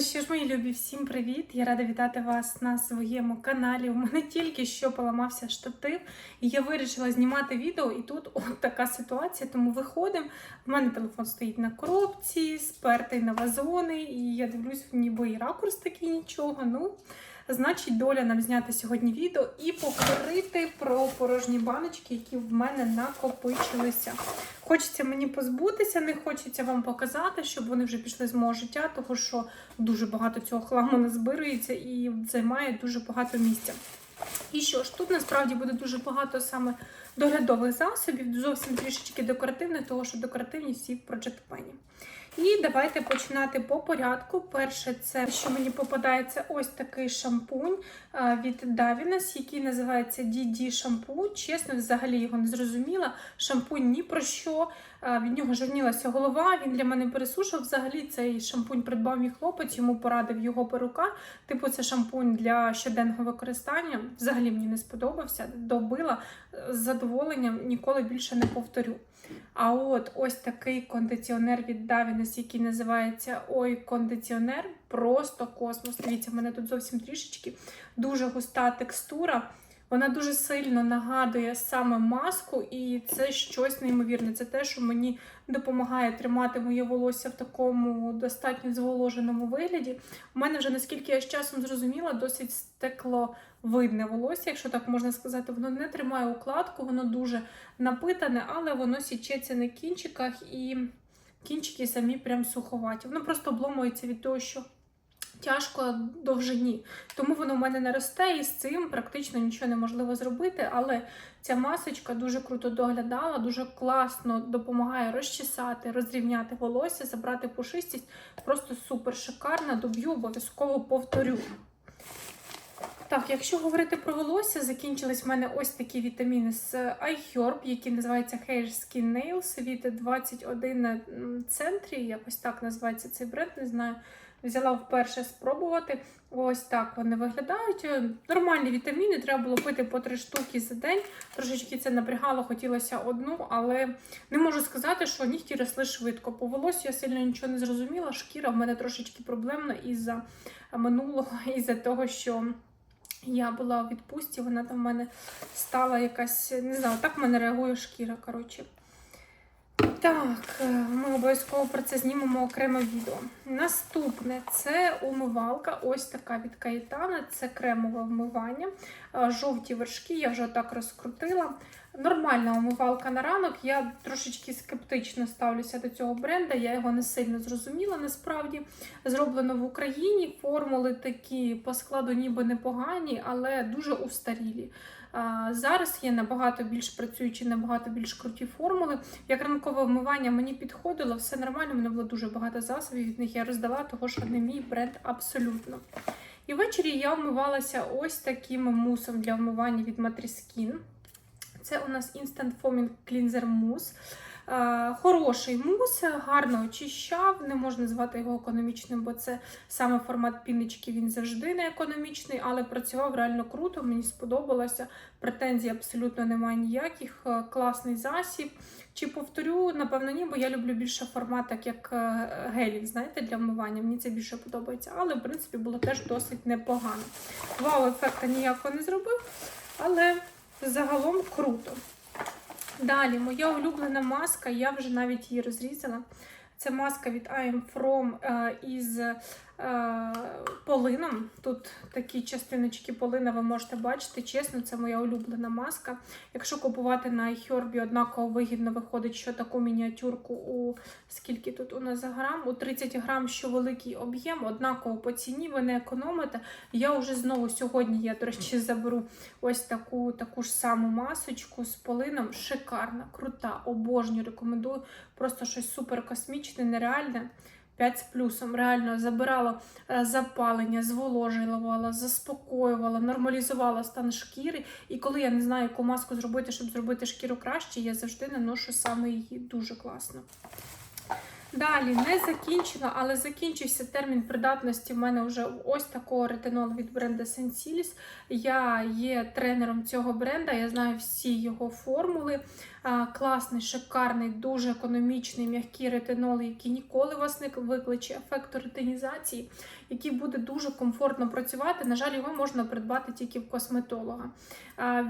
Ну що ж, мої любі, всім привіт! Я рада вітати вас на своєму каналі. У мене тільки що поламався штатив, і я вирішила знімати відео. І тут от така ситуація. Тому виходимо. У мене телефон стоїть на коробці, спертий на вазони, і я дивлюсь, ніби і ракурс такий нічого. Ну, значить, доля нам зняти сьогодні відео і покрити про порожні баночки, які в мене накопичилися. Хочеться мені позбутися, не хочеться вам показати, щоб вони вже пішли з мого життя, тому що дуже багато цього хламу назбирується і займає дуже багато місця. І що ж, тут насправді буде дуже багато саме доглядових засобів, зовсім трішечки декоративних, тому що декоративні всі в Project Penny. І давайте починати по порядку. Перше, це що мені попадається ось такий шампунь від Davines, який називається DD шампунь. Чесно, взагалі його не зрозуміла. Шампунь ні про що. А, Від нього жирнілася голова. Він для мене пересушив. Взагалі цей шампунь придбав мій хлопець, йому порадив його перука. Типу, це шампунь для щоденного використання. Взагалі мені не сподобався. Добила з задоволенням, ніколи більше не повторю. А от ось такий кондиціонер від Davines, який називається Ой кондиціонер. Просто космос. Дивіться, в мене тут зовсім трішечки дуже густа текстура. Вона дуже сильно нагадує саме маску, і це щось неймовірне. Це те, що мені допомагає тримати моє волосся в такому достатньо зволоженому вигляді. У мене вже, наскільки я з часом зрозуміла, досить стекловидне волосся, якщо так можна сказати, воно не тримає укладку, воно дуже напитане, але воно січеться на кінчиках і кінчики самі прям суховаті. Воно просто обломується від того, що тяжко довжині. Тому воно в мене не росте, і з цим практично нічого неможливо зробити. Але ця масочка дуже круто доглядала, дуже класно допомагає розчесати, розрівняти волосся, забрати пушистість. Просто супер шикарна. Доб'ю, обов'язково повторю. Так, якщо говорити про волосся, закінчились в мене ось такі вітаміни з iHerb, які називаються Hair Skin Nails від 21 центрі. Якось так називається цей бренд, не знаю. Взяла вперше спробувати. Ось так вони виглядають. Нормальні вітаміни, треба було пити по три штуки за день. Трошечки це напрягало, хотілося одну, але не можу сказати, що нігті росли швидко. По волосю я сильно нічого не зрозуміла. Шкіра в мене трошечки проблемна із-за минулого, із-за того, що. Я була у відпустці, вона там в мене стала якась, не знаю, так в мене реагує шкіра. коротше. Так, ми обов'язково про це знімемо окреме відео. Наступне це умивалка, ось така від Каїтана, це кремове вмивання. Жовті вершки, я вже так розкрутила. Нормальна умивалка на ранок. Я трошечки скептично ставлюся до цього бренда, я його не сильно зрозуміла. Насправді зроблено в Україні. Формули такі по складу ніби непогані, але дуже устарілі. Зараз є набагато більш працюючі, набагато більш круті формули. Як ранкове вмивання мені підходило, все нормально, мене було дуже багато засобів, від них я роздала, того що не мій бренд абсолютно. І ввечері я вмивалася ось таким мусом для вмивання від Matriskin. Це у нас Instant Foaming Cleanser Mousse. Хороший мус, гарно очищав, не можна звати його економічним, бо це саме формат піночки, він завжди не економічний, але працював реально круто, мені сподобалося. Претензій абсолютно немає ніяких. Класний засіб. Чи повторю, напевно, ні, бо я люблю більше формат, так як гелів, знаєте, для вмивання. Мені це більше подобається. Але, в принципі, було теж досить непогано. Вау, ефекта ніякого не зробив, але загалом круто. Далі, моя улюблена маска, я вже навіть її розрізала. Це маска від I From е, із полином. Тут такі частиночки полина ви можете бачити. Чесно, це моя улюблена маска. Якщо купувати на iHerb, однаково вигідно виходить, що таку мініатюрку у скільки тут у нас грам, у 30 грам, що великий об'єм, однаково по ціні, ви не економите. Я вже знову сьогодні, я, до речі, заберу ось таку таку ж саму масочку з полином. Шикарна, крута, обожнюю, рекомендую. Просто щось супер космічне, нереальне. 5 з плюсом. Реально забирала запалення, зволожувала, заспокоювала, нормалізувала стан шкіри. І коли я не знаю, яку маску зробити, щоб зробити шкіру краще, я завжди наношу саме її дуже класно. Далі не закінчила, але закінчився термін придатності в мене вже ось такого ретинолу від бренду Sensilis. Я є тренером цього бренда, я знаю всі його формули. Класний, шикарний, дуже економічний, м'який ретинол, який ніколи вас не викличе ефекту ретинізації, який буде дуже комфортно працювати. На жаль, його можна придбати тільки в косметолога.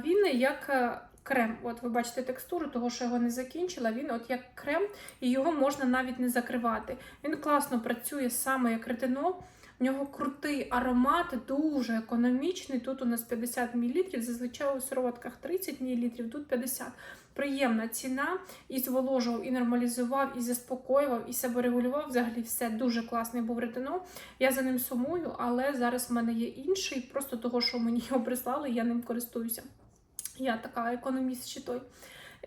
Він як крем. От ви бачите текстуру, того що його не закінчила. Він от як крем, і його можна навіть не закривати. Він класно працює саме як ретинол. В нього крутий аромат, дуже економічний. Тут у нас 50 мл, зазвичай у сироватках 30 мл, тут 50 Приємна ціна, і зволожував, і нормалізував, і заспокоював, і себе регулював. Взагалі все дуже класний був ретинол. Я за ним сумую, але зараз в мене є інший, просто того, що мені його прислали, я ним користуюся. Я така економіст чи той.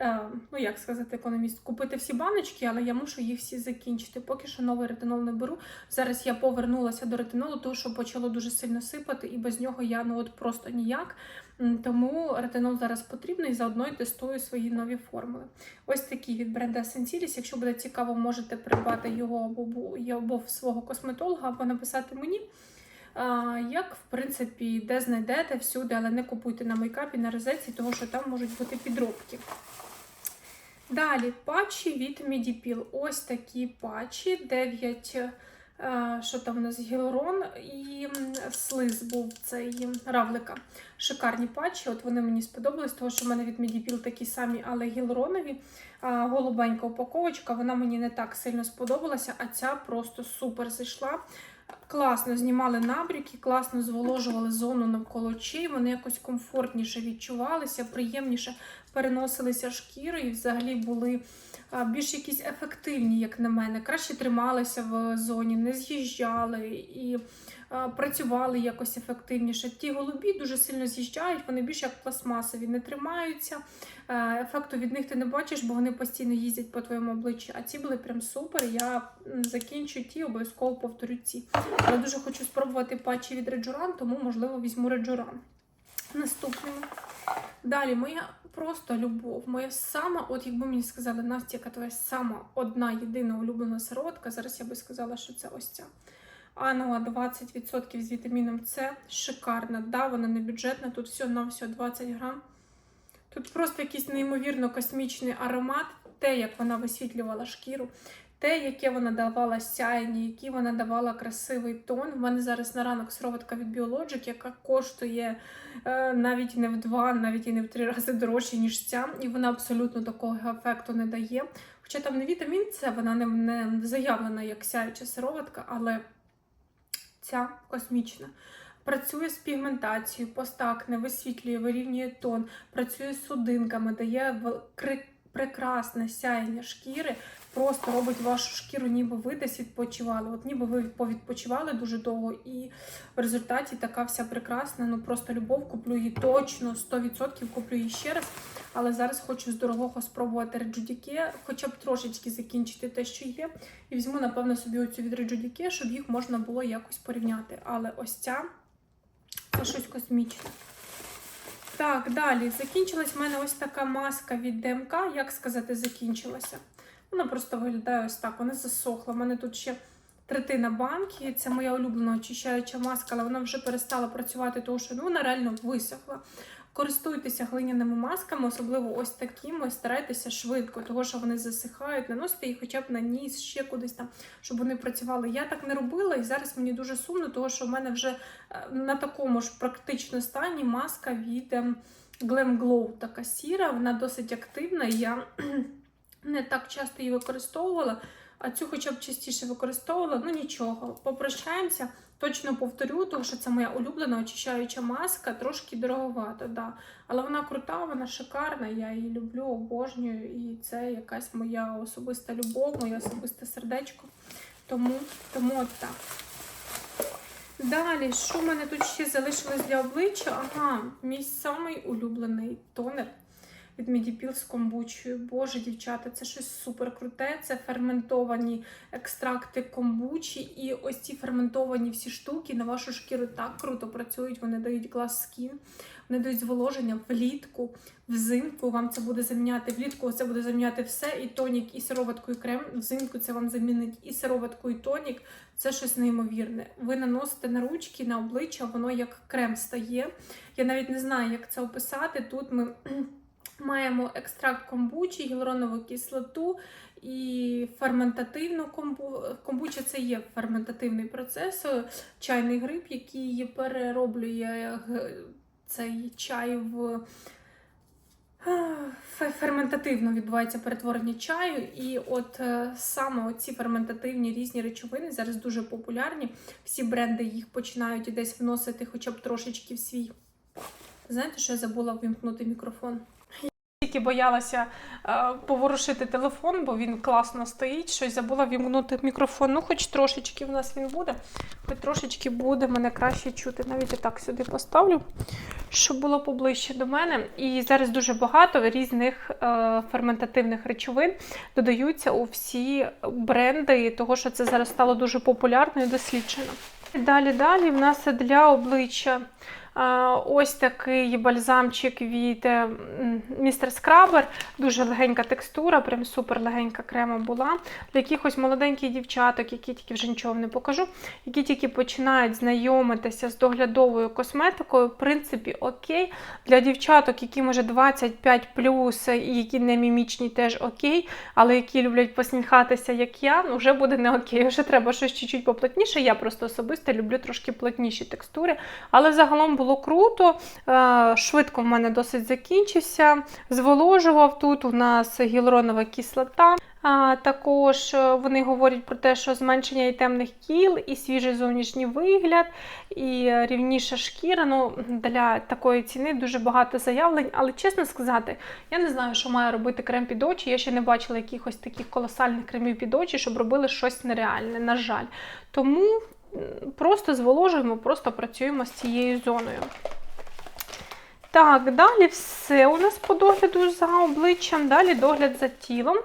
Е, ну, як сказати, економіст, купити всі баночки, але я мушу їх всі закінчити. Поки що новий ретинол не беру. Зараз я повернулася до ретинолу, тому що почало дуже сильно сипати, і без нього я ну от просто ніяк. Тому ретинол зараз потрібний і заодно й тестую свої нові формули. Ось такі від бренда Sensilis. Якщо буде цікаво, можете придбати його або, або свого косметолога, або написати мені. Як, в принципі, де знайдете всюди, але не купуйте на мейкапі, на розетці, тому що там можуть бути підробки. Далі патчі від Medipil. Ось такі патчі, 9, е, що там у нас гіалурон і слиз був цей равлика. Шикарні патчі. От вони мені сподобались, тому що в мене від Medipil такі самі, але гіалуронові. А, Голубенька упаковочка, вона мені не так сильно сподобалася, а ця просто супер зайшла. Класно знімали набріки, класно зволожували зону навколо очей. Вони якось комфортніше відчувалися, приємніше переносилися шкіри і взагалі були більш якісь ефективні, як на мене. Краще трималися в зоні, не з'їжджали і працювали якось ефективніше. Ті голубі дуже сильно з'їжджають, вони більш як пластмасові, не тримаються. Ефекту від них ти не бачиш, бо вони постійно їздять по твоєму обличчі. А ці були прям супер. Я закінчу ті, обов'язково повторю ці. Але дуже хочу спробувати патчі від Реджуран, тому можливо візьму Реджуран. Наступними. Далі моя просто любов. Моя сама, от якби мені сказали, Настя, яка твоя сама одна єдина улюблена сироватка, зараз я би сказала, що це ось ця. Ануа 20% з вітаміном С. Шикарна. Да, вона не бюджетна, тут все на все 20 грам. Тут просто якийсь неймовірно космічний аромат, те, як вона висвітлювала шкіру, те, яке вона давала сяєння, який вона давала красивий тон. У мене зараз на ранок сироватка від Biologic, яка коштує е, навіть не в два, навіть і не в три рази дорожче, ніж ця, і вона абсолютно такого ефекту не дає. Хоча там не вітамін С, вона не, не заявлена як сяюча сироватка, але ця космічна. Працює з пігментацією, постакне, висвітлює, вирівнює тон, працює з судинками, дає прекрасне сяєння шкіри, просто робить вашу шкіру, ніби ви десь відпочивали. От ніби ви повідпочивали дуже довго, і в результаті така вся прекрасна. Ну просто любов, куплю її точно 100% куплю її ще раз. Але зараз хочу з дорогого спробувати реджудіке, хоча б трошечки закінчити те, що є. І візьму, напевно, собі оцю від реджудіке, щоб їх можна було якось порівняти. Але ось ця це щось космічне. Так, далі. Закінчилась в мене ось така маска від ДМК. Як сказати, закінчилася? Вона просто виглядає ось так. Вона засохла. У мене тут ще третина банки. Це моя улюблена очищаюча маска, але вона вже перестала працювати, тому що ну, вона реально висохла. Користуйтеся глиняними масками, особливо ось такими. Старайтеся швидко, тому що вони засихають, наносите їх хоча б на ніс, ще кудись там, щоб вони працювали. Я так не робила, і зараз мені дуже сумно, тому що в мене вже е, на такому ж практично стані маска від ем, Glam Glow така сіра, вона досить активна. і Я не так часто її використовувала, а цю хоча б частіше використовувала. Ну нічого, попрощаємося. Точно повторю, тому що це моя улюблена очищаюча маска, трошки дороговата, да. але вона крута, вона шикарна, я її люблю, обожнюю, і це якась моя особиста любов, моє особисте сердечко. Тому, тому от так. Далі, що в мене тут ще залишилось для обличчя? Ага, мій самий улюблений тонер від Медіпіл з комбучою. Боже, дівчата, це щось супер круте. Це ферментовані екстракти комбучі. І ось ці ферментовані всі штуки на вашу шкіру так круто працюють. Вони дають глаз скін, вони дають зволоження влітку, взимку. Вам це буде заміняти влітку. Це буде заміняти все. І тонік, і сироватку, і крем. Взимку це вам замінить і сироватку, і тонік. Це щось неймовірне. Ви наносите на ручки, на обличчя, воно як крем стає. Я навіть не знаю, як це описати. Тут ми маємо екстракт комбучі, гіалуронову кислоту і ферментативну комбу. Комбуча це є ферментативний процес, е, чайний гриб, який перероблює цей чай в. Ферментативно відбувається перетворення чаю, і от е, саме ці ферментативні різні речовини зараз дуже популярні. Всі бренди їх починають десь вносити хоча б трошечки в свій. Знаєте, що я забула вимкнути мікрофон? Тільки боялася е, поворушити телефон, бо він класно стоїть. Щось забула вімкнути мікрофон. Ну, хоч трошечки в нас він буде, хоч трошечки буде мене краще чути. Навіть я так сюди поставлю, щоб було поближче до мене. І зараз дуже багато різних е, ферментативних речовин додаються у всі бренди, того що це зараз стало дуже популярно і досліджено. Далі, далі в нас для обличчя. Ось такий бальзамчик від містер Скрабер. Дуже легенька текстура, прям супер легенька крема була. Для якихось молоденьких дівчаток, які тільки вже нічого не покажу, які тільки починають знайомитися з доглядовою косметикою, в принципі, окей. Для дівчаток, які може 25 і які не мімічні, теж окей, але які люблять посміхатися, як я, ну, вже буде не окей. Вже треба щось чуть-чуть поплотніше. Я просто особисто люблю трошки плотніші текстури. Але загалом було круто. Е, Швидко в мене досить закінчився. Зволожував тут у нас гіалуронова кислота. А, також е, вони говорять про те, що зменшення і темних кіл, і свіжий зовнішній вигляд, і е, рівніша шкіра. Ну, для такої ціни дуже багато заявлень. Але чесно сказати, я не знаю, що має робити крем під очі. Я ще не бачила якихось таких колосальних кремів під очі, щоб робили щось нереальне, на жаль. Тому просто зволожуємо, просто працюємо з цією зоною. Так, далі все у нас по догляду за обличчям, далі догляд за тілом.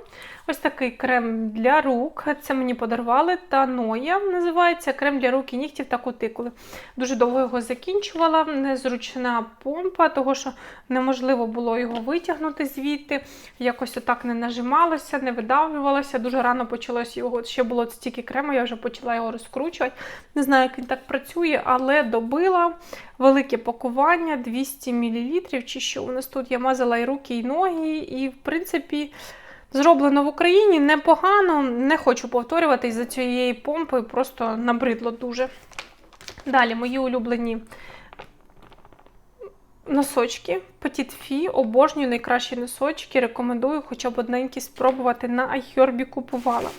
Ось такий крем для рук. Це мені подарували. Таноя називається крем для рук і нігтів та кутикули. Дуже довго його закінчувала, незручна помпа, того що неможливо було його витягнути звідти. Якось отак не нажималося, не видавлювалося. Дуже рано почалося його. Ще було стільки крему, я вже почала його розкручувати. Не знаю, як він так працює, але добила велике пакування 200 мл. Чи що у нас тут я мазала і руки, і ноги, і в принципі. Зроблено в Україні непогано, не хочу повторюватись за цієї помпи, просто набридло дуже. Далі мої улюблені носочки Petit Фі, обожнюю найкращі носочки. Рекомендую хоча б одненькі спробувати на iHerb купувала.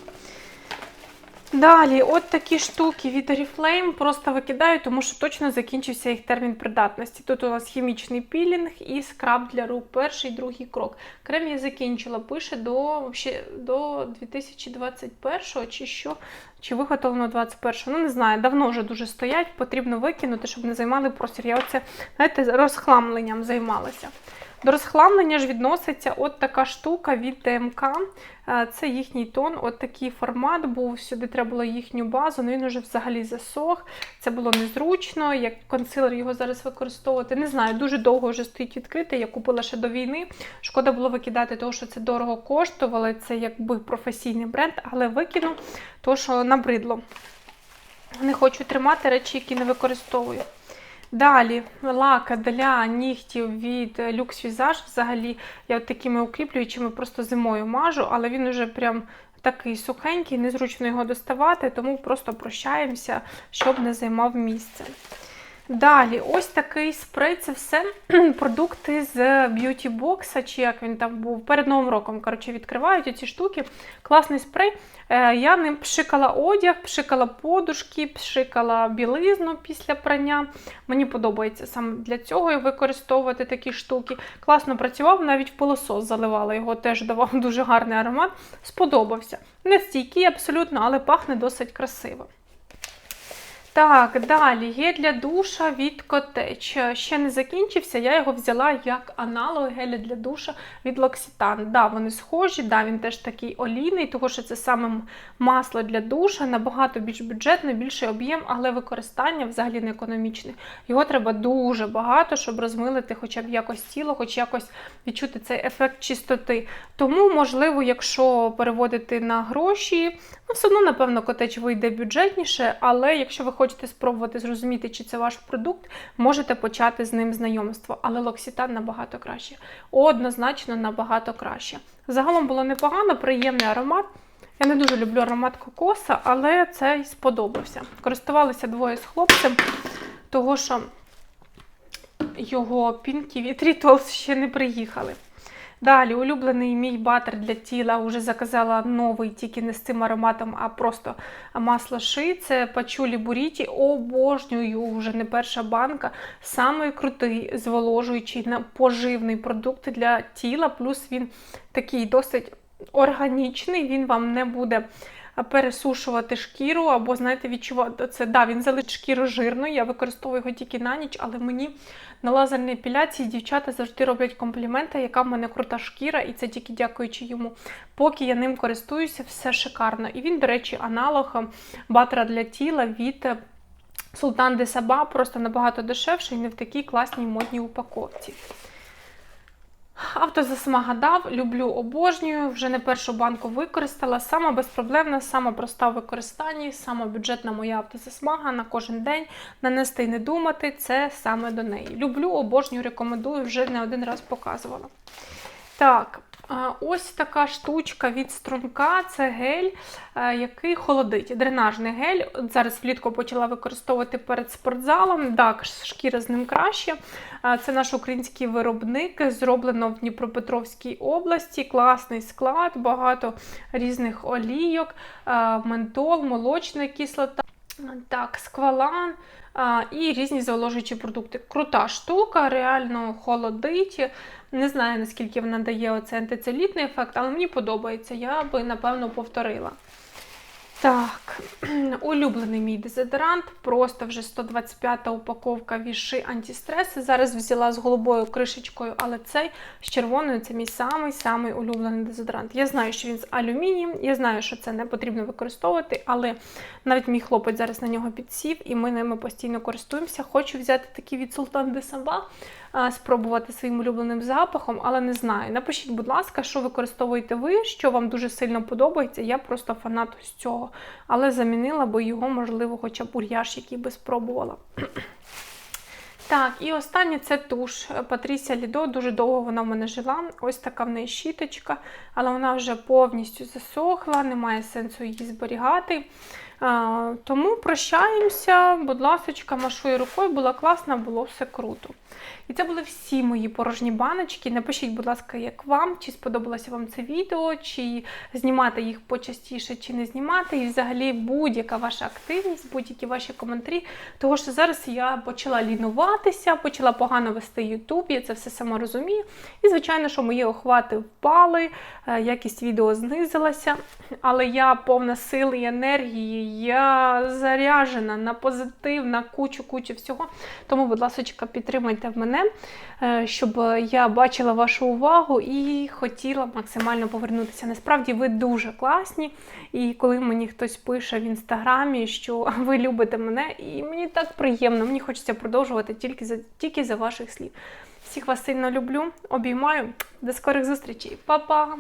Далі, от такі штуки від Oriflame просто викидаю, тому що точно закінчився їх термін придатності. Тут у нас хімічний пілінг і скраб для рук. Перший, другий крок. Крем я закінчила, пише до, до 2021 чи що, чи виготовлено 21 Ну, не знаю, давно вже дуже стоять, потрібно викинути, щоб не займали простір. Я оце, знаєте, розхламленням займалася. До розхламлення ж відноситься от така штука від ТМК. Е, Це їхній тон, от такий формат був. Сюди треба було їхню базу, але він вже взагалі засох. Це було незручно, як консилер його зараз використовувати. Не знаю, дуже довго вже стоїть відкритий. Я купила ще до війни. Шкода було викидати, тому що це дорого коштувало. Це якби професійний бренд, але викину, тому що набридло. Не хочу тримати речі, які не використовую. Далі лак для нігтів від Lux Visage. Взагалі, я такими укріплюючими просто зимою мажу, але він уже прям такий сухенький, незручно його доставати, тому просто прощаємося, щоб не займав місце. Далі, ось такий спрей. Це все продукти з Box, чи як він там був, перед Новим роком. Коротше, відкривають оці штуки. Класний спрей. Е, Я ним пшикала одяг, пшикала подушки, пшикала білизну після прання. Мені подобається саме для цього використовувати такі штуки. Класно працював, навіть в пилосос заливала його, теж давав дуже гарний аромат. Сподобався. Не стійкий абсолютно, але пахне досить красиво. Так, далі є для душа від Котеч. Ще не закінчився, я його взяла як аналог геля для душа від L'Occitane. Да, вони схожі, да, він теж такий олійний, тому що це саме масло для душа, набагато більш бюджетне, більший об'єм, але використання взагалі не економічне. Його треба дуже багато, щоб розмилити хоча б якось тіло, хоч якось відчути цей ефект чистоти. Тому, можливо, якщо переводити на гроші, ну все одно, напевно, котеч вийде бюджетніше, але якщо ви хочете спробувати зрозуміти, чи це ваш продукт, можете почати з ним знайомство. Але Локсітан набагато краще. Однозначно набагато краще. Загалом було непогано, приємний аромат. Я не дуже люблю аромат кокоса, але цей сподобався. Користувалися двоє з хлопцем, того що його Pinky від Rituals ще не приїхали. Далі, улюблений мій батер для тіла, вже заказала новий, тільки не з цим ароматом, а просто масло ши. Це пачулі буріті. Обожнюю вже не перша банка. Самий крутий, зволожуючий поживний продукт для тіла. Плюс він такий досить органічний, він вам не буде пересушувати шкіру, або, знаєте, відчувати це. Да, він залишить шкіру жирною. Я використовую його тільки на ніч, але мені на лазерній епіляції дівчата завжди роблять компліменти, яка в мене крута шкіра, і це тільки дякуючи йому. Поки я ним користуюся, все шикарно. І він, до речі, аналог батера для тіла від. Султан де Саба просто набагато дешевший не в такій класній модній упаковці. Автозасмага дав, люблю, обожнюю, вже не першу банку використала. Сама безпроблемна, сама проста в використанні, сама бюджетна моя автозасмага на кожен день. Нанести і не думати це саме до неї. Люблю, обожнюю, рекомендую, вже не один раз показувала. Так, Ось така штучка від струнка це гель, який холодить. Дренажний гель. Зараз влітку почала використовувати перед спортзалом. Так, шкіра з ним краще. Це наш український виробник, зроблено в Дніпропетровській області. Класний склад, багато різних олійок, ментол, молочна кислота. Так, сквалан а, і різні зволожуючі продукти. Крута штука, реально холодить. Не знаю, наскільки вона дає оцей антицелітний ефект, але мені подобається. Я би, напевно, повторила. Так, улюблений мій дезодорант, просто вже 125-та упаковка віши антистреси. Зараз взяла з голубою кришечкою, але цей з червоною це мій самий-самий улюблений дезодорант. Я знаю, що він з алюмінієм, я знаю, що це не потрібно використовувати, але навіть мій хлопець зараз на нього підсів, і ми ними постійно користуємося. Хочу взяти такий від Султан де Саба, спробувати своїм улюбленим запахом, але не знаю. Напишіть, будь ласка, що використовуєте ви, що вам дуже сильно подобається. Я просто фанат ось цього. Але замінила би його, можливо, хоча б ур'яш, який би спробувала. Так, і останнє це туш Патрісія Лідо. Дуже довго вона в мене жила. Ось така в неї щіточка, але вона вже повністю засохла, немає сенсу її зберігати. А, Тому прощаємося, будь ласка, машую рукою, була класна, було все круто. І це були всі мої порожні баночки. Напишіть, будь ласка, як вам, чи сподобалося вам це відео, чи знімати їх почастіше, чи не знімати. І взагалі будь-яка ваша активність, будь-які ваші коментарі. Тому що зараз я почала лінуватися, почала погано вести YouTube, я це все сама розумію. І, звичайно, що мої охвати впали, е, якість відео знизилася. Але я повна сили і енергії, я заряжена на позитив, на кучу-кучу всього. Тому, будь ласка, підтримайте в мене, е, щоб я бачила вашу увагу і хотіла максимально повернутися. Насправді, ви дуже класні. І коли мені хтось пише в інстаграмі, що ви любите мене, і мені так приємно, мені хочеться продовжувати тільки за, тільки за ваших слів. Всіх вас сильно люблю, обіймаю. До скорих зустрічей. Па-па!